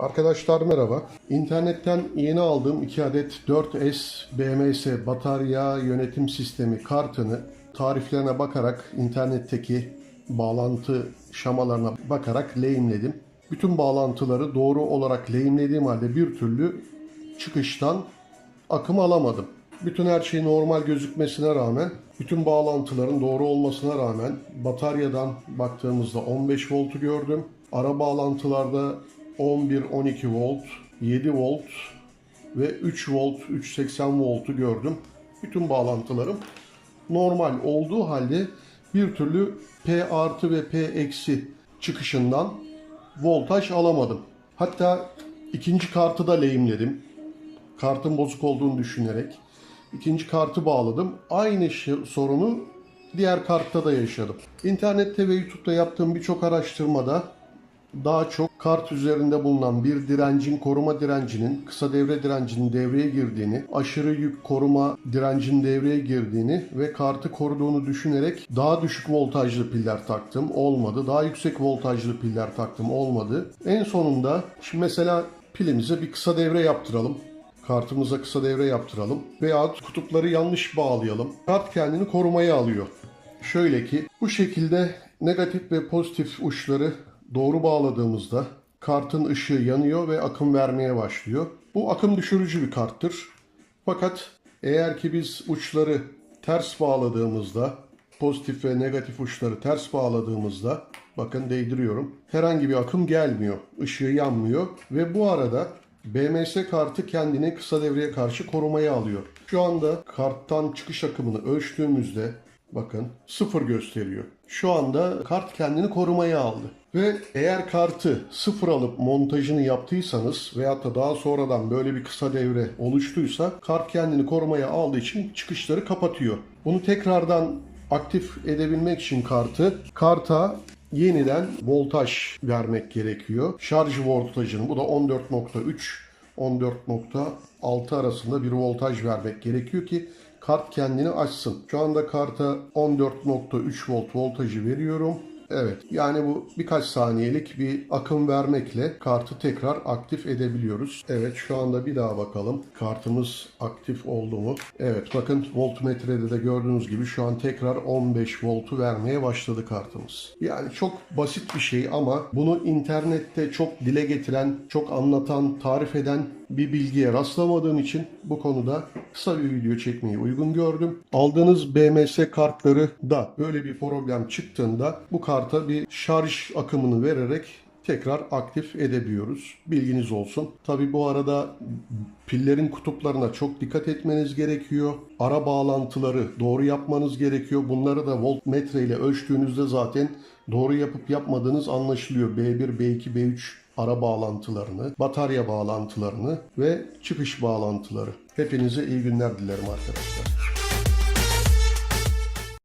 Arkadaşlar merhaba. İnternetten yeni aldığım 2 adet 4S BMS batarya yönetim sistemi kartını tariflerine bakarak internetteki bağlantı şamalarına bakarak lehimledim. Bütün bağlantıları doğru olarak lehimlediğim halde bir türlü çıkıştan akım alamadım. Bütün her şey normal gözükmesine rağmen, bütün bağlantıların doğru olmasına rağmen bataryadan baktığımızda 15 voltu gördüm. Ara bağlantılarda 11-12 volt, 7 volt ve 3 volt, 380 voltu gördüm. Bütün bağlantılarım normal olduğu halde bir türlü P artı ve P eksi çıkışından voltaj alamadım. Hatta ikinci kartı da lehimledim kartın bozuk olduğunu düşünerek ikinci kartı bağladım. Aynı şey- sorunu diğer kartta da yaşadım. İnternette ve YouTube'da yaptığım birçok araştırmada daha çok kart üzerinde bulunan bir direncin koruma direncinin kısa devre direncinin devreye girdiğini, aşırı yük koruma direncinin devreye girdiğini ve kartı koruduğunu düşünerek daha düşük voltajlı piller taktım. Olmadı. Daha yüksek voltajlı piller taktım. Olmadı. En sonunda şimdi mesela pilimize bir kısa devre yaptıralım. Kartımıza kısa devre yaptıralım. Veyahut kutupları yanlış bağlayalım. Kart kendini korumaya alıyor. Şöyle ki bu şekilde negatif ve pozitif uçları doğru bağladığımızda kartın ışığı yanıyor ve akım vermeye başlıyor. Bu akım düşürücü bir karttır. Fakat eğer ki biz uçları ters bağladığımızda pozitif ve negatif uçları ters bağladığımızda bakın değdiriyorum. Herhangi bir akım gelmiyor. Işığı yanmıyor ve bu arada BMS kartı kendini kısa devreye karşı korumaya alıyor. Şu anda karttan çıkış akımını ölçtüğümüzde bakın sıfır gösteriyor. Şu anda kart kendini korumaya aldı. Ve eğer kartı sıfır alıp montajını yaptıysanız veyahut da daha sonradan böyle bir kısa devre oluştuysa kart kendini korumaya aldığı için çıkışları kapatıyor. Bunu tekrardan aktif edebilmek için kartı karta yeniden voltaj vermek gerekiyor. Şarj voltajını bu da 14.3 14.6 arasında bir voltaj vermek gerekiyor ki kart kendini açsın. Şu anda karta 14.3 volt voltajı veriyorum. Evet yani bu birkaç saniyelik bir akım vermekle kartı tekrar aktif edebiliyoruz. Evet şu anda bir daha bakalım. Kartımız aktif oldu mu? Evet bakın voltmetrede de gördüğünüz gibi şu an tekrar 15 voltu vermeye başladı kartımız. Yani çok basit bir şey ama bunu internette çok dile getiren, çok anlatan, tarif eden bir bilgiye rastlamadığım için bu konuda kısa bir video çekmeyi uygun gördüm. Aldığınız BMS kartları da böyle bir problem çıktığında bu karta bir şarj akımını vererek tekrar aktif edebiliyoruz. Bilginiz olsun. Tabi bu arada pillerin kutuplarına çok dikkat etmeniz gerekiyor. Ara bağlantıları doğru yapmanız gerekiyor. Bunları da voltmetre ile ölçtüğünüzde zaten doğru yapıp yapmadığınız anlaşılıyor. B1, B2, B3 ara bağlantılarını, batarya bağlantılarını ve çıkış bağlantıları. Hepinize iyi günler dilerim arkadaşlar.